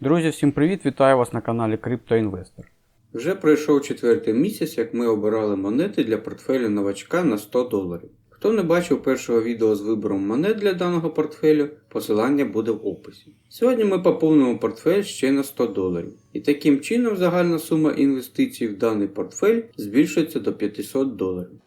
Друзі, всім привіт! Вітаю вас на каналі CryptoInvestor. Вже пройшов четвертий місяць, як ми обирали монети для портфелю новачка на 100 доларів. Хто не бачив першого відео з вибором монет для даного портфелю, посилання буде в описі. Сьогодні ми поповнимо портфель ще на 100 доларів. І таким чином загальна сума інвестицій в даний портфель збільшується до 500 доларів.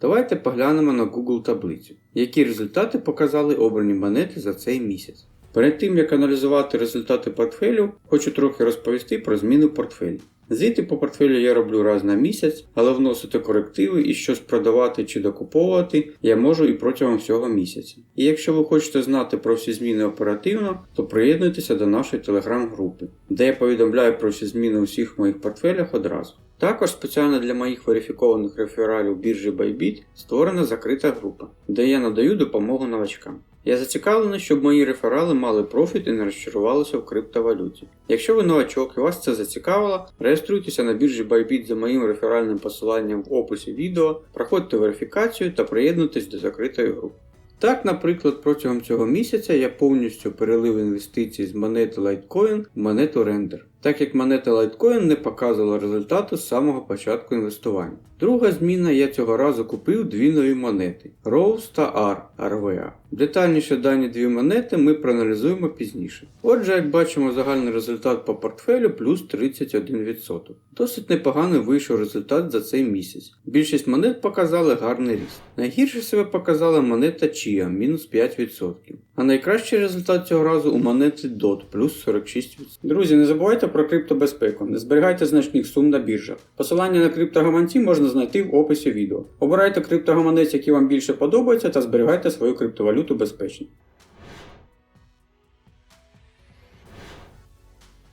Давайте поглянемо на Google таблицю, які результати показали обрані монети за цей місяць. Перед тим як аналізувати результати портфелю, хочу трохи розповісти про зміни в портфелі. Звіти по портфелю я роблю раз на місяць, але вносити корективи і щось продавати чи докуповувати я можу і протягом всього місяця. І якщо ви хочете знати про всі зміни оперативно, то приєднуйтеся до нашої телеграм-групи, де я повідомляю про всі зміни у всіх моїх портфелях одразу. Також спеціально для моїх верифікованих рефералів біржі Bybit створена закрита група, де я надаю допомогу новачкам. Я зацікавлений, щоб мої реферали мали профіт і не розчарувалися в криптовалюті. Якщо ви новачок і вас це зацікавило, реєструйтеся на біржі Bybit за моїм реферальним посиланням в описі відео, проходьте верифікацію та приєднуйтесь до закритої групи. Так, наприклад, протягом цього місяця я повністю перелив інвестиції з монети Litecoin в монету Render, так як монета Litecoin не показувала результату з самого початку інвестування. Друга зміна я цього разу купив дві нові монети Rose та R RVA. Детальніше дані дві монети ми проаналізуємо пізніше. Отже, як бачимо, загальний результат по портфелю плюс 31%. Досить непоганий вийшов результат за цей місяць. Більшість монет показали гарний ріст. Найгірше себе показала монета Chia мінус 5%. А найкращий результат цього разу у монети DOT плюс 46%. Друзі, не забувайте про криптобезпеку, не зберігайте значних сум на біржах. Посилання на криптогаманці можна знайти в описі відео. Обирайте криптогаманець, який вам більше подобається, та зберігайте свою криптовалюту безпечно.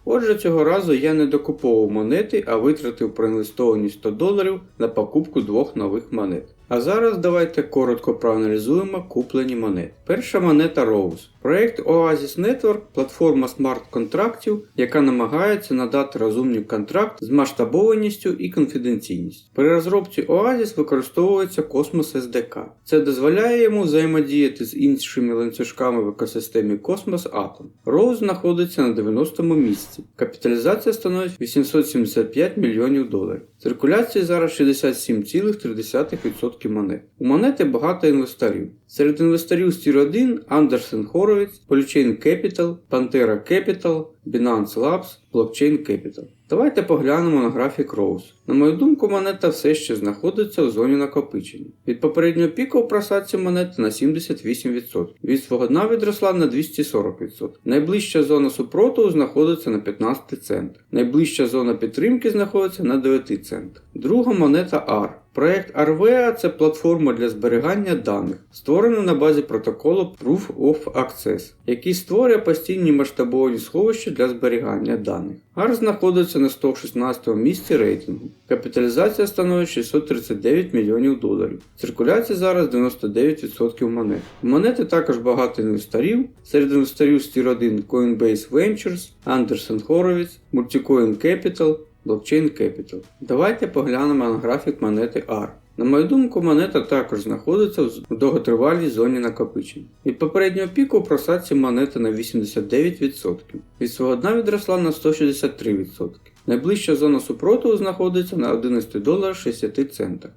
Отже, цього разу я не докуповував монети, а витратив проінвестовані 100 доларів на покупку двох нових монет. А зараз давайте коротко проаналізуємо куплені монети. Перша монета Rose. Проект Oasis Network платформа смарт-контрактів, яка намагається надати розумний контракт з масштабованістю і конфіденційністю. При розробці Oasis використовується Cosmos SDK. Це дозволяє йому взаємодіяти з іншими ланцюжками в екосистемі Cosmos Atom. Rose знаходиться на 90-му місці. Капіталізація становить 875 мільйонів доларів. Циркуляції зараз 67,3% монет. У монети багато інвесторів. Серед інвесторів Tier 1 Андерсен Хоровіц, Polychain Capital, Pantera Capital, Binance Labs, Blockchain Capital. Давайте поглянемо на графік Rose. На мою думку, монета все ще знаходиться у зоні накопичення. Від попереднього піку у просадці монети на 78%. Від свого дна відросла на 240%. Найближча зона супротиву знаходиться на 15 центах. Найближча зона підтримки знаходиться на 9 центах. Друга монета R. Проект RVA це платформа для зберігання даних, створена на базі протоколу Proof of Access, який створює постійні масштабовані сховища для зберігання даних. AR знаходиться на 116 місці рейтингу. Капіталізація становить 639 мільйонів доларів. Циркуляція зараз 99% монет. Монети також багато інвесторів. Серед інвесторів з Tier 1 Coinbase Ventures, Anderson Horowitz, Multicoin Capital, Blockchain Capital. Давайте поглянемо на графік монети R. На мою думку, монета також знаходиться в довготривалій зоні накопичень. Від попереднього піку просадці монета на 89%. Від свого дна відросла на 163%. Найближча зона супротиву знаходиться на 11 доларів 60 центах.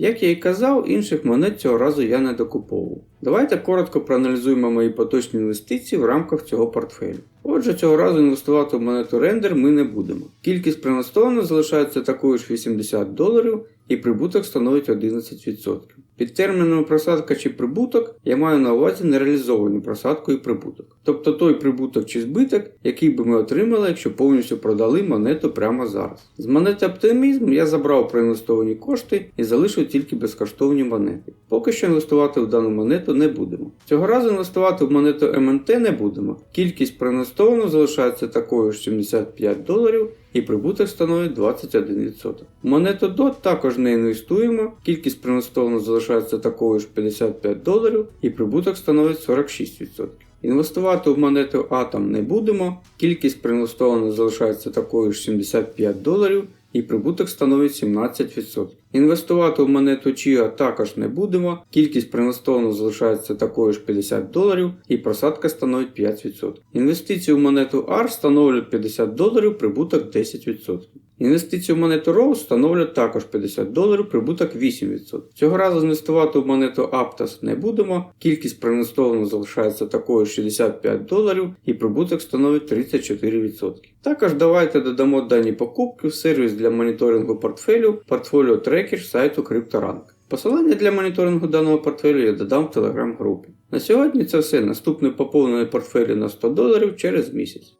Як я і казав, інших монет цього разу я не докуповував. Давайте коротко проаналізуємо мої поточні інвестиції в рамках цього портфелю. Отже, цього разу інвестувати в монету Render ми не будемо. Кількість проінвестовано залишається такою ж 80 доларів і прибуток становить 11%. Під терміном просадка чи прибуток я маю на увазі нереалізовану просадку і прибуток. Тобто той прибуток чи збиток, який би ми отримали, якщо повністю продали монету прямо зараз. З монети Оптимізм я забрав проінвестовані кошти і залишив тільки безкоштовні монети. Поки що інвестувати в дану монету не будемо. Цього разу інвестувати в монету МНТ не будемо. Кількість проінвестовано залишається такою ж 75 доларів і прибуток становить 21%. В монету DOT також не інвестуємо, кількість проінвестовано залишається такою ж 55 доларів і прибуток становить 46%. Інвестувати в монету Atom не будемо, кількість проінвестовано залишається такою ж 75 доларів і прибуток становить 17%. Інвестувати в монету Chia також не будемо, кількість принастовно залишається такою ж 50 доларів і просадка становить 5%. Інвестиції в монету R становлять 50 доларів, прибуток 10%. Інвестиції в монету Rose становлять також 50 доларів, прибуток 8%. Цього разу інвестувати в монету Aptos не будемо, кількість проінвестовано залишається такою 65 доларів і прибуток становить 34%. Також давайте додамо дані покупки в сервіс для моніторингу портфелю Portfolio Tracker сайту CryptoRank. Посилання для моніторингу даного портфелю я додам в телеграм-групі. На сьогодні це все. Наступне поповнення портфелю на 100 доларів через місяць.